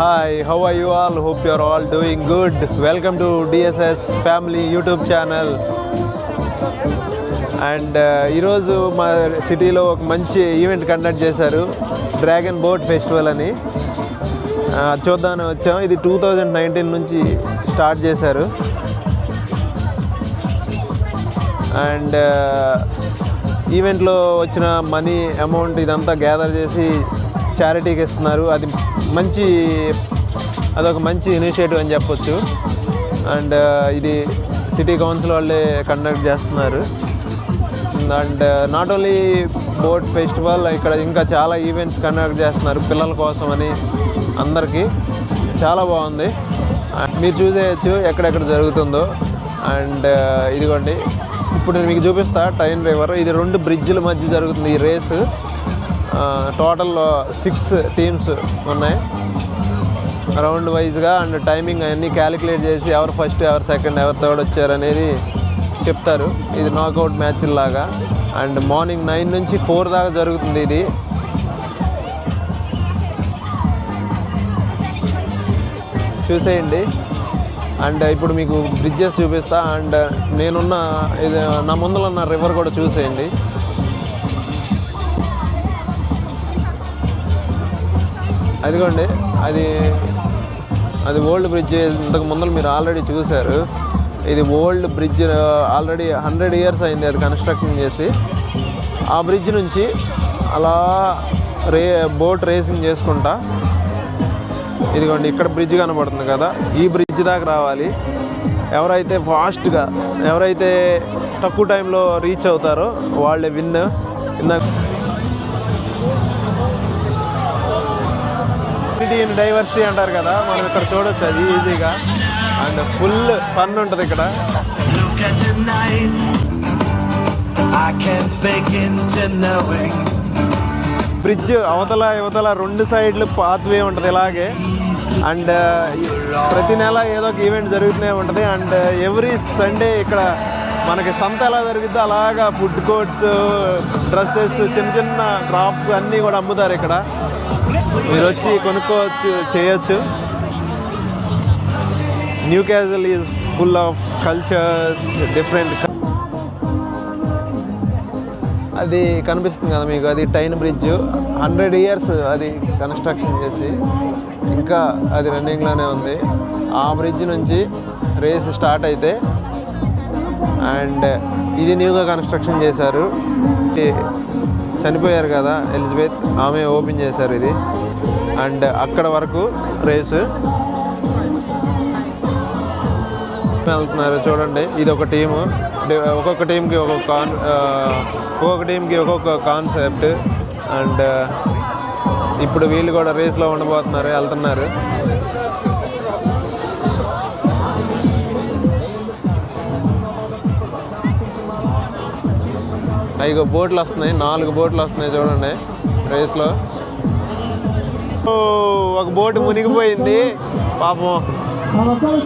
Hi how are you all hope you all all doing good welcome to DSS family YouTube channel and ఈరోజు మా సిటీలో ఒక మంచి event conduct చేశారు. Dragon boat festival అని. చూద్దామని వచ్చాం. ఇది టూ థౌజండ్ నైన్టీన్ నుంచి స్టార్ట్ చేశారు. అండ్ ఈవెంట్లో uh, వచ్చిన మనీ అమౌంట్ ఇదంతా గ్యాదర్ చేసి చారిటీకి ఇస్తున్నారు. అది మంచి అదొక మంచి ఇనిషియేటివ్ అని చెప్పొచ్చు. అండ్ uh, ఇది సిటీ కౌన్సిల్ వాళ్ళే కండక్ట్ చేస్తున్నారు. And not only boat festival ఇక్కడ ఇంకా చాలా ఈవెంట్స్ కండక్ట్ చేస్తున్నారు పిల్లల కోసం అని అందరికీ. చాలా బాగుంది. మీరు చూసేయచ్చు ఎక్కడెక్కడ జరుగుతుందో. అండ్ uh, ఇదిగోండి. ఇప్పుడు నేను మీకు చూపిస్తా టైన్ రివర్ ఇది రెండు బ్రిడ్జ్ల మధ్య జరుగుతుంది ఈ రేసు టోటల్ సిక్స్ టీమ్స్ ఉన్నాయి. రౌండ్ వైజ్గా అండ్ టైమింగ్ అవన్నీ క్యాలిక్యులేట్ చేసి ఎవరు ఫస్ట్ ఎవరు సెకండ్ ఎవరు థర్డ్ వచ్చారు అనేది చెప్తారు. ఇది నాకౌట్ మ్యాచ్ లాగా. అండ్ మార్నింగ్ నైన్ నుంచి ఫోర్ దాకా జరుగుతుంది ఇది. చూసేయండి. అండ్ ఇప్పుడు మీకు బ్రిడ్జెస్ చూపిస్తా. అండ్ నేనున్న ఇది నా ముందులో ఉన్న రివర్ కూడా చూసేయండి. అదిగోండి అది అది ఓల్డ్ బ్రిడ్జ్ ఇంతకు ముందర మీరు ఆల్రెడీ చూశారు. ఇది old bridge already hundred years అయింది అది కన్స్ట్రక్షన్ చేసి. ఆ బ్రిడ్జ్ నుంచి అలా రే బోట్ రేసింగ్ చేసుకుంటా. ఇదిగోండి ఇక్కడ బ్రిడ్జ్ కనబడుతుంది కదా ఈ బ్రిడ్జ్ దాకా రావాలి. ఎవరైతే ఫాస్ట్గా ఎవరైతే తక్కువ టైంలో రీచ్ అవుతారో వాళ్ళే విన్. ఇందాక ఇన్ డైవర్సిటీ అంటారు కదా మనం ఇక్కడ చూడొచ్చు అది ఈజీగా. అండ్ ఫుల్ ఫన్ ఉంటుంది ఇక్కడ. బ్రిడ్జ్ అవతల యువతల రెండు సైడ్లు పాత్వే ఉంటుంది ఇలాగే. అండ్ ప్రతి నెల ఏదో ఒక ఈవెంట్ జరుగుతూనే ఉంటుంది. అండ్ ఎవ్రీ సండే ఇక్కడ మనకి సంత ఎలా జరుగుతుందో అలాగా ఫుడ్ కోర్ట్స్ డ్రెస్సెస్ చిన్న చిన్న క్రాప్స్ అన్నీ కూడా అమ్ముతారు ఇక్కడ. మీరు వచ్చి కొనుక్కోవచ్చు చేయొచ్చు. Newcastle is full of cultures different అది కనిపిస్తుంది కదా మీకు అది టైన్ బ్రిడ్జ్. హండ్రెడ్ ఇయర్స్ అది కన్స్ట్రక్షన్ చేసి ఇంకా అది రన్నింగ్లోనే ఉంది. ఆ బ్రిడ్జ్ నుంచి రేస్ స్టార్ట్ అయితే అండ్ ఇది న్యూగా కన్స్ట్రక్షన్ చేశారు. చనిపోయారు కదా ఎలిజబెత్ ఆమె ఓపెన్ చేశారు ఇది. అండ్ అక్కడ వరకు రేసు. వెళ్తున్నారు చూడండి ఇది ఒక టీము. ఒక్కొక్క టీంకి ఒక్కొక్క కాన్ ఒక్కొక్క టీంకి ఒక్కొక్క కాన్సెప్ట్. అండ్ ఇప్పుడు వీళ్ళు కూడా రేస్లో ఉండబోతున్నారు వెళ్తున్నారు. ఐదు బోట్లు వస్తున్నాయి నాలుగు బోట్లు వస్తున్నాయి చూడండి రేస్లో. ఒక బోటు మునిగిపోయింది. పాపం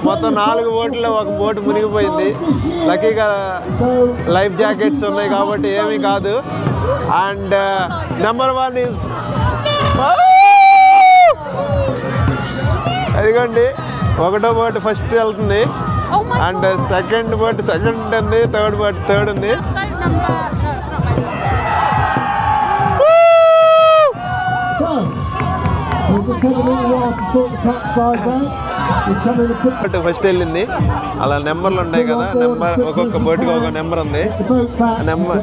మొత్తం నాలుగు బోట్లో ఒక బోటు మునిగిపోయింది. లక్కీగా లైఫ్ జాకెట్స్ ఉన్నాయి కాబట్టి ఏమీ కాదు. అండ్ నెంబర్ వన్ ఈజ్ అదిగోండి ఒకటో బోట్ ఫస్ట్ వెళ్తుంది. అండ్ సెకండ్ బోట్ సెకండ్ ఉంది థర్డ్ బోట్ థర్డ్ ఉంది. ఫస్ట్ వెళ్ళింది. అలా నెంబర్లు ఉన్నాయి కదా నెంబర్ ఒక్కొక్క బోట్కి ఒక నెంబర్ ఉంది. నెంబర్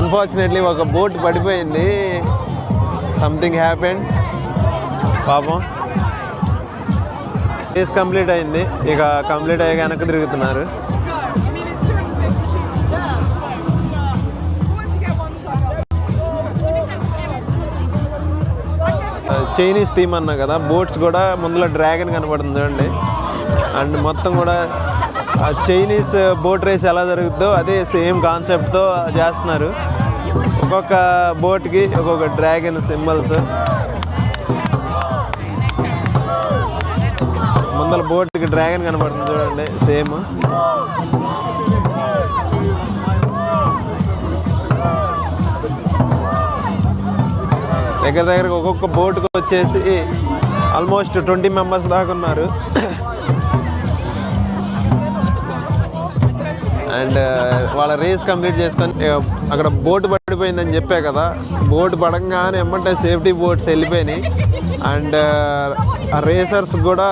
అన్ఫార్చునేట్లీ ఒక బోట్ పడిపోయింది. సంథింగ్ హ్యాపెండ్ పాపం. కేస్ కంప్లీట్ అయింది. ఇక కంప్లీట్ అయ్యాక వెనక్కి తిరుగుతున్నారు. చైనీస్ థీమ్ అన్నా కదా బోట్స్ కూడా ముందులో డ్రాగన్ కనబడుతుంది చూడండి. అండ్ మొత్తం కూడా ఆ చైనీస్ బోట్ రేస్ ఎలా జరుగుతుందో అదే సేమ్ కాన్సెప్ట్తో చేస్తున్నారు. ఒక్కొక్క బోట్కి ఒక్కొక్క డ్రాగన్ సింబల్స్. ముందర బోట్కి డ్రాగన్ కనబడుతుంది చూడండి సేమ్. దగ్గర దగ్గర ఒక్కొక్క బోటుకు వచ్చేసి ఆల్మోస్ట్ ట్వంటీ మెంబర్స్ దాకా ఉన్నారు. అండ్ uh, వాళ్ళ రేస్ కంప్లీట్ చేసుకొని అక్కడ బోట్ పడిపోయిందని చెప్పే కదా బోట్ పడంగానే ఏమంటే సేఫ్టీ బోట్స్ వెళ్ళిపోయినాయి. అండ్ రేసర్స్ uh, కూడా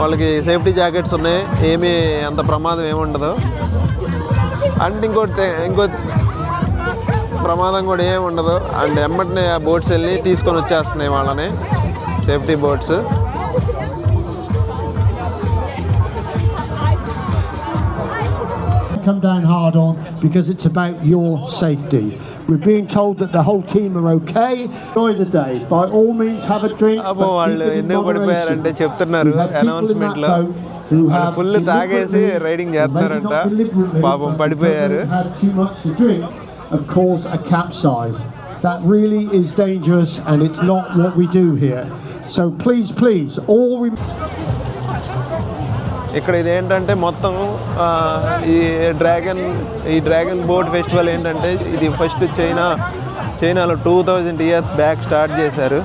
వాళ్ళకి సేఫ్టీ జాకెట్స్ ఉన్నాయి. ఏమీ అంత ప్రమాదం ఏముండదు. అండ్ ఇంకోటి ఇంకో ప్రమాదం కూడా ఏమి ఉండదు అండ్ ఎమ్మటనే ఆ బోట్స్ వెళ్ళి తీసుకొని వచ్చేస్తున్నాయి వాళ్ళని safety boats come down hard on because it's about your safety. We're being told that the whole team are okay. Enjoy the day. By all means, have a drink. అబ్బో వాళ్ళు ఎందుకు పడిపోయారంటే. చెప్తున్నారు అనౌన్స్మెంట్లో full తాగేసి riding చేస్తున్నారంట పాపం పడిపోయారు of course, a capsize. That really is dangerous and it's not what we do here. So please, please, all... ఇక్కడ ఏంటంటే మొత్తం ఈ డ్రాగన్ ఈ డ్రాగన్ బోట్ ఫెస్టివల్ ఏంటంటే ఇది ఫస్ట్ చైనా చైనాలో two thousand years back start చేశారు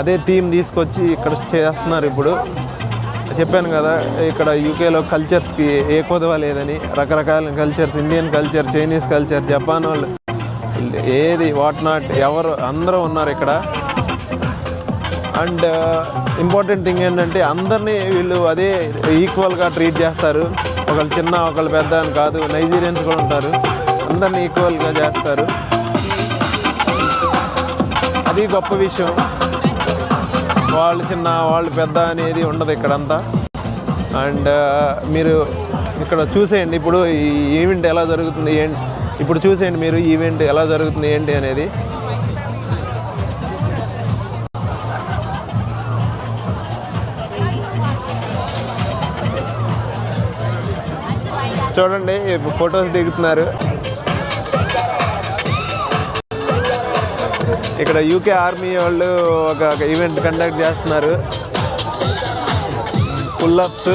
అదే థీమ్ తీసుకొచ్చి ఇక్కడ చేస్తున్నారు ఇప్పుడు చెప్పాను కదా ఇక్కడ యూకేలో కల్చర్స్కి ఏ కొదవ లేదని రకరకాల cultures Indian culture Chinese culture Japan వాళ్ళు ఏది వాట్ నాట్ ఎవరు అందరూ ఉన్నారు ఇక్కడ. అండ్ ఇంపార్టెంట్ థింగ్ ఏంటంటే అందరినీ వీళ్ళు అదే ఈక్వల్గా ట్రీట్ చేస్తారు. ఒకళ్ళు చిన్న ఒకళ్ళు పెద్ద అని కాదు నైజీరియన్స్ కూడా ఉంటారు. అందరినీ ఈక్వల్గా చేస్తారు. అది గొప్ప విషయం. వాళ్ళు చిన్న వాళ్ళు పెద్ద అనేది ఉండదు ఇక్కడంతా. అండ్ uh, మీరు ఇక్కడ చూసేయండి ఇప్పుడు ఈ ఈవెంట్ ఎలా జరుగుతుంది ఏంటి ఇప్పుడు చూసేయండి మీరు ఈవెంట్ ఎలా జరుగుతుంది ఏంటి అనేది. చూడండి ఫొటోస్ దిగుతున్నారు. ఇక్కడ యూకే ఆర్మీ వాళ్ళు ఒక ఈవెంట్ కండక్ట్ చేస్తున్నారు. పుల్లప్స్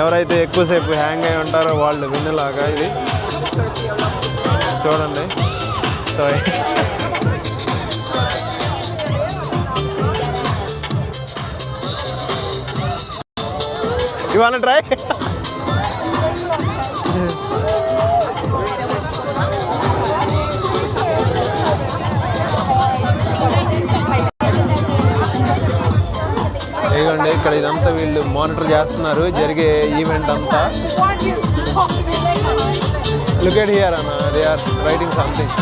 ఎవరైతే ఎక్కువసేపు హ్యాంగ్ అయి ఉంటారో వాళ్ళు విన్నలాగా ఇది. చూడండి. సారీ ఇవాళ ట్రై ఇక్కడ ఇదంతా వీళ్ళు మానిటర్ చేస్తున్నారు. జరిగే ఈవెంట్ అంతా. లుక్ ఎట్ హియర్ అన్న. దే ఆర్ రైటింగ్ సంథింగ్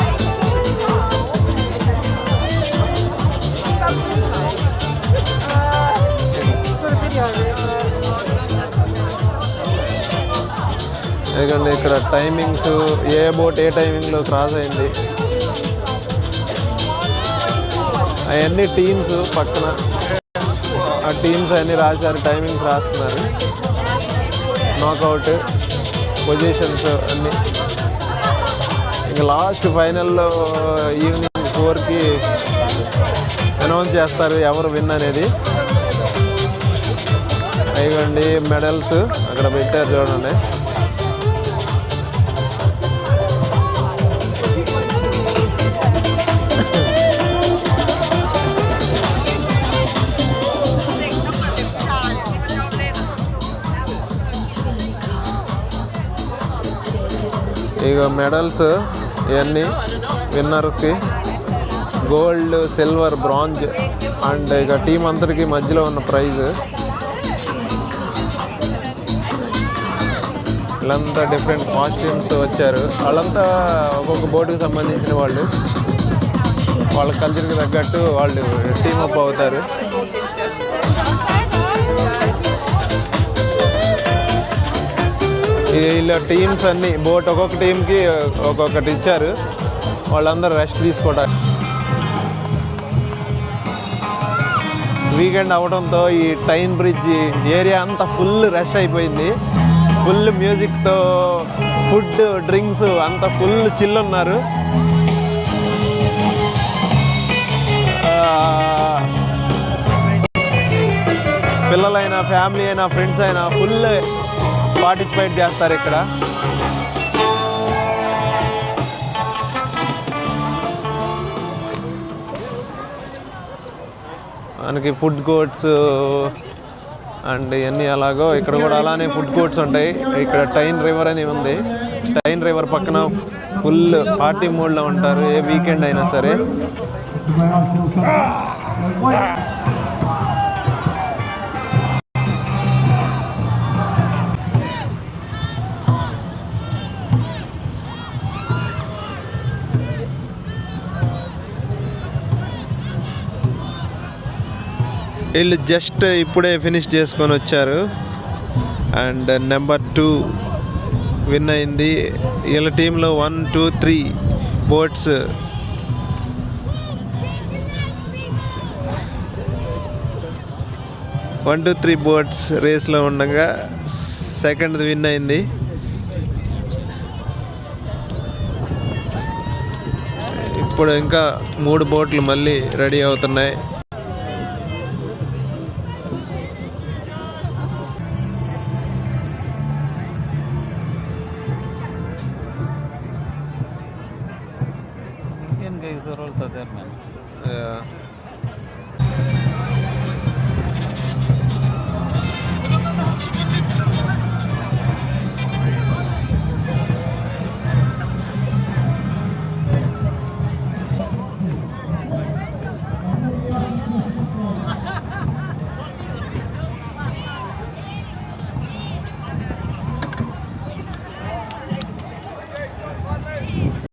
ఎందుకంటే ఇక్కడ టైమింగ్స్ ఏ బోట్ ఏ టైమింగ్లో క్రాస్ అయింది. అవన్నీ టీమ్స్ పక్కన. టీమ్స్ అన్ని రాశారు టైమింగ్స్ రాస్తున్నారు. నాకౌట్ పొజిషన్స్ అన్నీ. ఇంకా లాస్ట్ ఫైనల్లో ఈవినింగ్ ఫోర్కి అనౌన్స్ చేస్తారు ఎవరు విన్ అనేది. ఇవ్వండి మెడల్స్ అక్కడ పెట్టారు చూడండి. ఇక మెడల్స్ ఇవన్నీ విన్నర్కి గోల్డ్ సిల్వర్ బ్రాంజ్ అండ్ ఇక టీం అందరికి మధ్యలో ఉన్న ప్రైజ్ వీళ్ళంతా డిఫరెంట్ కాస్ట్యూమ్స్ వచ్చారు. వాళ్ళంతా ఒక్కొక్క బోర్డుకి సంబంధించిన వాళ్ళు. వాళ్ళ కల్చర్కి తగ్గట్టు వాళ్ళు టీమప్ అప్ అవుతారు. వీళ్ళ టీమ్స్ అన్ని బోట్ ఒక్కొక్క టీంకి ఒక్కొక్కటి ఇచ్చారు. వాళ్ళందరూ రెస్ట్ తీసుకోవడానికి వీకెండ్ అవడంతో ఈ టైన్ బ్రిడ్జ్ ఏరియా అంతా ఫుల్ రష్ అయిపోయింది. ఫుల్ మ్యూజిక్తో ఫుడ్ డ్రింక్స్ అంతా ఫుల్ చిల్ ఉన్నారు. పిల్లలైనా ఫ్యామిలీ అయినా ఫ్రెండ్స్ అయినా ఫుల్ పార్టిసిపేట్ చేస్తారు ఇక్కడ. మనకి ఫుడ్ కోర్ట్స్ అండ్ ఇవన్నీ అలాగో ఇక్కడ కూడా అలానే ఫుడ్ కోర్ట్స్ ఉంటాయి. ఇక్కడ టైన్ రివర్ అని ఉంది. టైన్ రివర్ పక్కన ఫుల్ పార్టీ మూడ్లో ఉంటారు. ఏ వీకెండ్ అయినా సరే. వీళ్ళు జస్ట్ ఇప్పుడే ఫినిష్ చేసుకొని వచ్చారు. అండ్ నెంబర్ టూ విన్ అయింది. వీళ్ళ టీంలో one two three boats. One two three boats రేస్లో ఉండగా సెకండ్ది విన్ అయింది. ఇప్పుడు ఇంకా మూడు బోట్లు మళ్ళీ రెడీ అవుతున్నాయి.